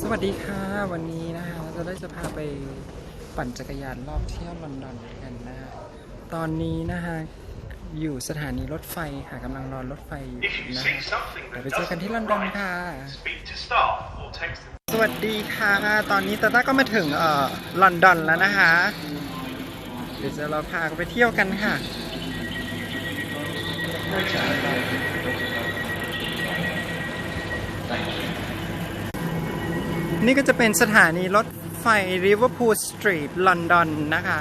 สวัสดีค่ะ วันนี้นะคะเราจะได้จะพาไปปั่นจักรยานรอบเที่ยวลอนดอนกันนะฮะตอนนี้นะคะอยู่สถานีรถไฟค่ะกำลังรอรถไฟอยู่นะคะเดี๋ยวไปเจอกันที่ลอนดอนค่ะ สวัสดีค่ะ ตอนนี้ตาต้าก็มาถึงเอ่อลอนดอนแล้วนะคะ เดี๋ยวจะเราพาไปเที่ยวกันค่ะ นี่ก็จะเป็นสถานีรถไฟริเวอร์พูลสตรีทลอนดอนนะคะ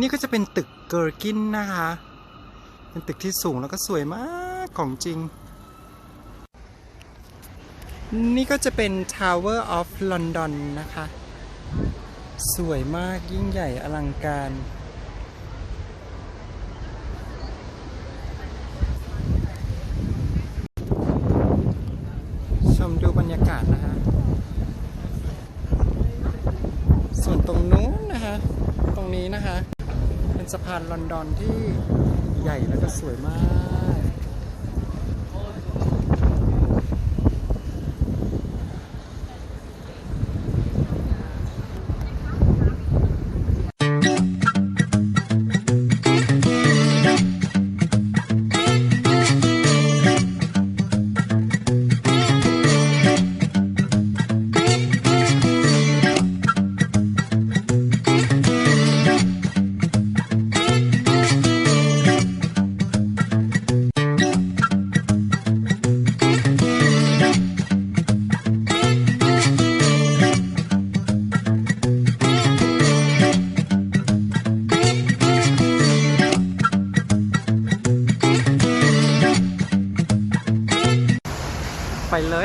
นี่ก็จะเป็นตึกเกอร์กินนะคะ เป็นตึกที่สูงแล้วก็สวยมากของจริง นี่ก็จะเป็น Tower of London นะคะ สวยมากยิ่งใหญ่อลังการ ชมดูบรรยากาศนะคะ ส่วนตรงนู้นนะคะ ตรงนี้นะคะ เป็นสะพานลอนดอนที่ใหญ่แล้วก็สวยมาก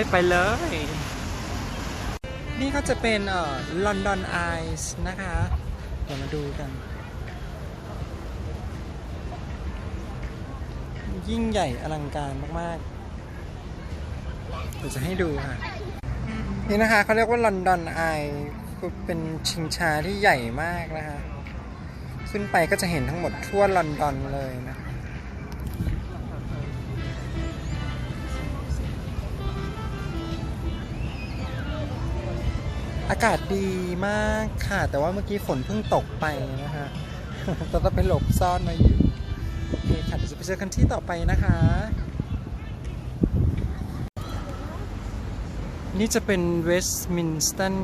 ไปเลยไปเลย นี่ก็จะเป็นเอ่อ London Eyes นะคะ เดี๋ยวมาดูกัน ยิ่งใหญ่อลังการมากๆ เดี๋ยวจะให้ดูค่ะ นี่นะคะเขาเรียกว่า London Eye คือเป็นชิงช้าที่ใหญ่มากนะคะ ขึ้นไปก็จะเห็นทั้งหมดทั่วลอนดอนเลยนะ อากาศดีมากค่ะ แต่ว่าเมื่อกี้ฝนเพิ่งตกไปนะคะเราต้องไปหลบซ่อนมาอยู่โอเคค่ะเดี๋ยวจะไปเจอกันที่ต่อไปนะคะ นี่จะเป็นเวสต์มินสตัน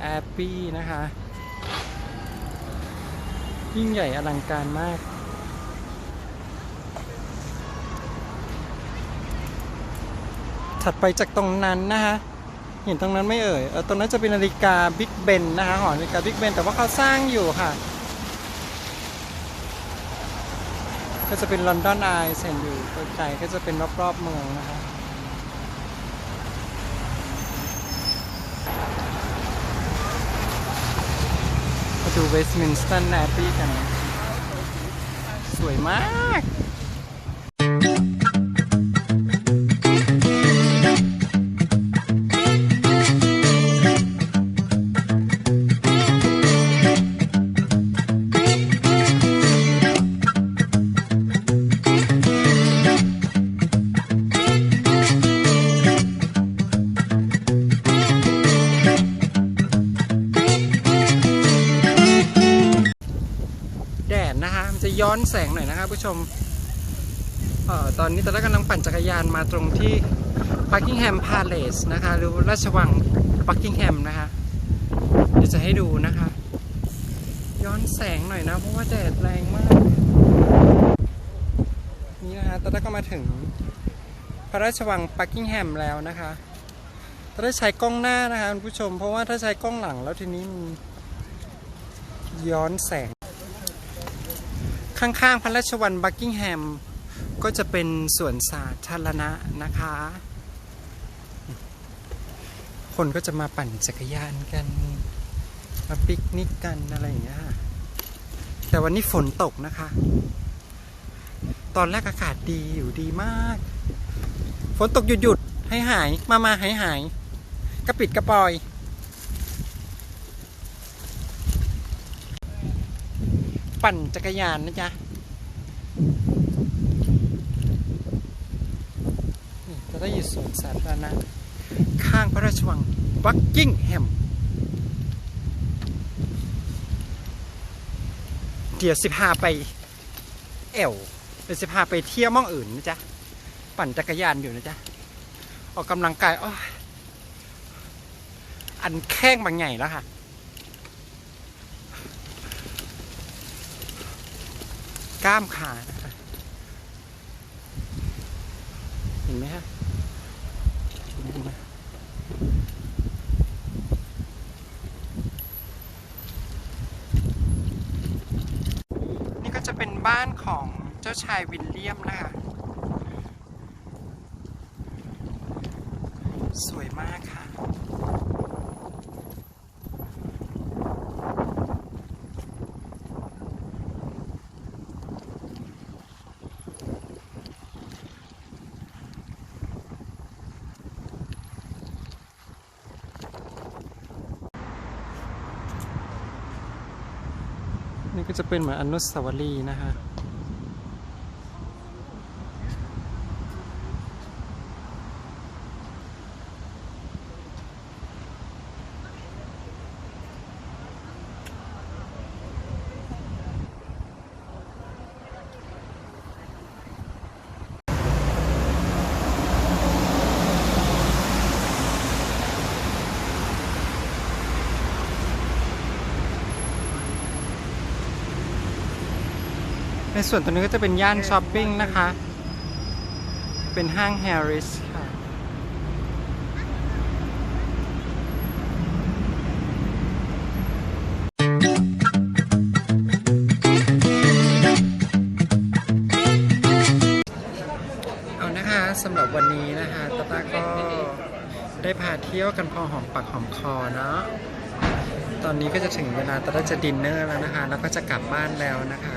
แอบบี้นะคะ ยิ่งใหญ่อลังการมากถัดไปจากตรงนั้นนะคะ เห็นตรงนั้นไม่เอ่ยเออตรงนั้นจะเป็นนาฬิกาบิ๊กเบนนะคะหอนาฬิกาบิ๊กเบนแต่ว่าเขาสร้างอยู่ค่ะ ก็จะเป็นลอนดอนไอเห็นอยู่ไกลก็จะเป็นรอบๆเมืองนะคะมาดูเวสต์มินสตันแอ b บี้กัน สวยมาก ดนะคะ มันจะย้อนแสงหน่อยนะคะผู้ชมออตอนนี้ตอนแรกกำลังปั่นจักรยานมาตรงที่ Buckingham Palace นะคะหรือราชวัง Buckingham นะคะเดี๋ยวจะให้ดูนะคะ ย้อนแสงหน่อยนะ เพราะว่าแดดแรงมาก นี่นะคะตอนแรกก็มาถึงพระราชวัง Buckingham แล้วนะคะตอนแรกใช้กล้องหน้านะคะคุณผู้ชม เพราะว่าถ้าใช้กล้องหลังแล้วทีนี้มันย้อนแสง ข้างๆพระราชวังบักกิงแฮม ก็จะเป็นสวนสาธารณะนะคะ คนก็จะมาปั่นจักรยานกัน มาปิกนิกกันอะไรอย่างเงี้ยแต่วันนี้ฝนตกนะคะ ตอนแรกอากาศดีอยู่ดีมาก ฝนตกหยุดหยุดให้หายมามาหายหายกระปิดกระปอย ปั่นจักรยานนะจ๊ะนี่ตอนได้อยู่สวนสาธารณะข้างพระราชวังบักกิ้งแฮมเดี๋ยวสิพาไปแอวเดี๋ยวสิพาไปเที่ยวม่องอื่นนะจ๊ะ ปั่นจักรยานอยู่นะจ๊ะ ออกกำลังกายอ้ออันแข้งบางใหญ่แล้วค่ะ กล้ามขาเห็นไหมฮะนี่ก็จะเป็นบ้านของเจ้าชายวิลเลียมนะคะ สวยมากค่ะ ก็จะเป็นเหมือนอนุสาวรีย์นะคะ ในส่วนตรงนี้ก็จะเป็นย่านช้อปปิ้งนะคะ เป็นห้างแฮร์ริสค่ะ เอานะคะสำหรับวันนี้นะคะตาตาก็ได้พาเที่ยวกันพอหอมปากหอมคอเนาะตอนนี้ก็จะถึงเวลาตาตาจะดินเนอร์แล้วนะคะ แล้วก็จะกลับบ้านแล้วนะคะ